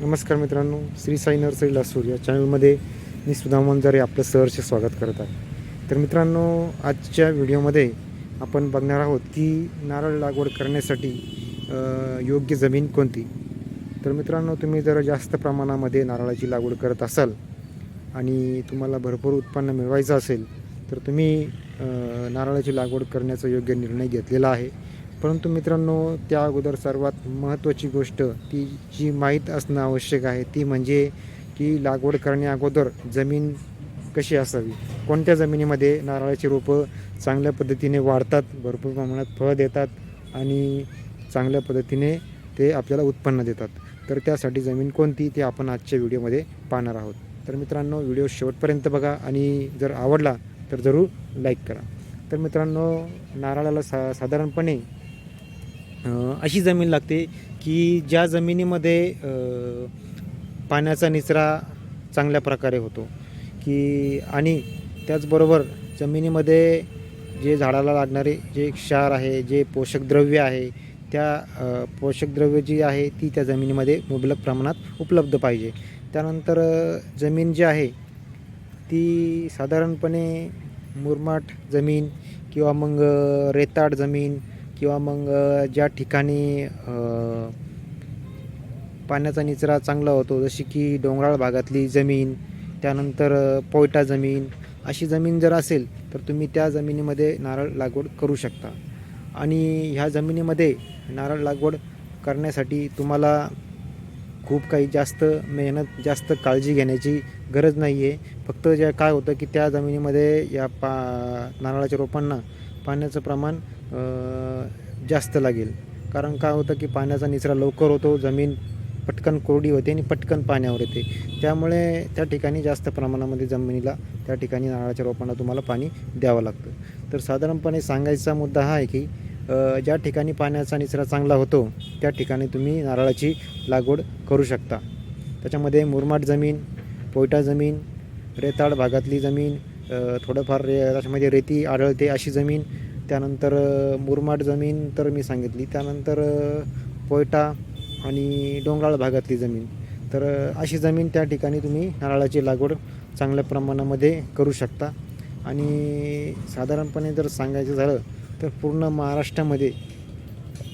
नमस्कार मित्रांनो श्री साई नर्सरी लासूर या चॅनलमध्ये मी सुधा मंजारे आपलं सहर्ष स्वागत करत आहे. तर मित्रांनो आजच्या व्हिडिओमध्ये आपण बघणार आहोत की नारळ लागवड करण्यासाठी योग्य जमीन कोणती? तर मित्रांनो तुम्ही जर जास्त प्रमाणामध्ये नारळाची लागवड करत असाल आणि तुम्हाला भरपूर उत्पन्न मिळवायचं असेल तर तुम्ही नारळाची लागवड करण्याचा योग्य निर्णय घेतलेला आहे. परंतु मित्रांनो त्या अगोदर सर्वात महत्त्वाची गोष्ट ती जी माहीत असणं आवश्यक आहे ती म्हणजे की लागवड करण्या अगोदर जमीन कशी असावी? कोणत्या जमिनीमध्ये नारळाची रोपं चांगल्या पद्धतीने वाढतात भरपूर प्रमाणात फळ देतात आणि चांगल्या पद्धतीने ते आपल्याला उत्पन्न देतात? तर त्यासाठी जमीन कोणती ते आपण आजच्या व्हिडिओमध्ये पाहणार आहोत. तर मित्रांनो व्हिडिओ शेवटपर्यंत बघा आणि जर आवडला तर जरूर लाईक करा. तर मित्रांनो नारळाला सा साधारणपणे अशी जमीन लागते की ज्या जमिनीमध्ये पाण्याचा निचरा चांगल्या प्रकारे होतो. की आणि त्याचबरोबर जमिनीमध्ये जे झाडाला लागणारे जे क्षार आहे जे पोषक द्रव्य आहे त्या अ, पोषक द्रव्य जी आहे ती त्या जमिनीमध्ये मुबलक प्रमाणात उपलब्ध पाहिजे. त्यानंतर जमीन जी आहे ती साधारणपणे मुरमाट जमीन किंवा मग रेताड जमीन किंवा मग ज्या ठिकाणी पाण्याचा निचरा चांगला होतो जशी की डोंगराळ भागातली जमीन त्यानंतर पोयटा जमीन अशी जमीन जर असेल तर तुम्ही त्या जमिनीमध्ये नारळ लागवड करू शकता. आणि ह्या जमिनीमध्ये नारळ लागवड करण्यासाठी तुम्हाला खूप काही जास्त मेहनत जास्त काळजी घेण्याची गरज नाही आहे फक्त ज्या काय होतं की त्या जमिनीमध्ये या पा नारळाच्या रोपांना पाण्याचं प्रमाण जास्त लागेल. कारण काय होतं की पाण्याचा निचरा लवकर होतो जमीन पटकन कोरडी होते आणि पटकन पाण्यावर येते. त्यामुळे त्या ठिकाणी जास्त प्रमाणामध्ये जमिनीला त्या ठिकाणी नारळाच्या रोपांना तुम्हाला पाणी द्यावं लागतं. तर साधारणपणे सांगायचा मुद्दा हा आहे की ज्या ठिकाणी पाण्याचा निचरा चांगला होतो त्या ठिकाणी तुम्ही नारळाची लागवड करू शकता. त्याच्यामध्ये मुरमाड जमीन पोयटा जमीन रेताळ भागातली जमीन थोडंफार रे त्याच्यामध्ये रेती आढळते अशी जमीन त्यानंतर मुरमाड जमीन तर मी सांगितली. त्यानंतर पोयटा आणि डोंगराळ भागातली जमीन. तर अशी जमीन त्या ठिकाणी तुम्ही नारळाची लागवड चांगल्या प्रमाणामध्ये करू शकता. आणि साधारणपणे जर सांगायचं झालं तर पूर्ण महाराष्ट्रामध्ये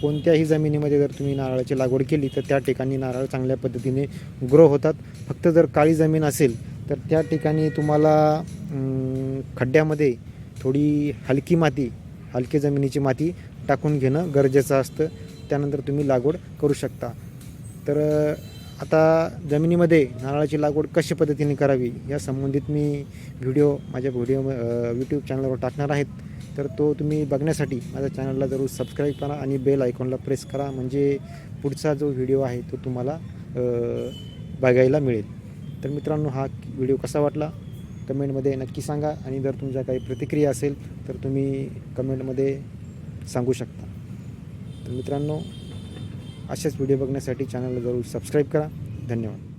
कोणत्याही जमिनीमध्ये जर तुम्ही नारळाची लागवड केली तर त्या ठिकाणी नारळ चांगल्या पद्धतीने ग्रो होतात. फक्त जर काळी जमीन असेल तर त्या ठिकाणी तुम्हाला खड्ड्यामध्ये थोडी हलकी माती हलकी जमिनीची माती टाकून घेणं गरजेचं असतं. त्यानंतर तुम्ही लागवड करू शकता. तर आता जमिनीमध्ये नारळाची लागवड कशा पद्धतीने करावी या संबंधित मी व्हिडिओ माझ्या व्हिडिओ यूट्यूब चॅनलवर टाकणार आहेत. तर तो तुम्ही बघण्यासाठी माझ्या चॅनलला जरूर सबस्क्राईब करा आणि बेल आयकॉनला प्रेस करा. म्हणजे पुढचा जो व्हिडिओ आहे तो तुम्हाला बघायला मिळेल. तर मित्रांनो हा व्हिडिओ कसा वाटला? कमेंटमध्ये नक्की सांगा आणि जर तुमच्या काही प्रतिक्रिया असेल तर तुम्ही कमेंटमध्ये सांगू शकता. तर मित्रांनो असेच व्हिडिओ बघण्यासाठी चॅनलला जरूर सबस्क्राईब करा. धन्यवाद.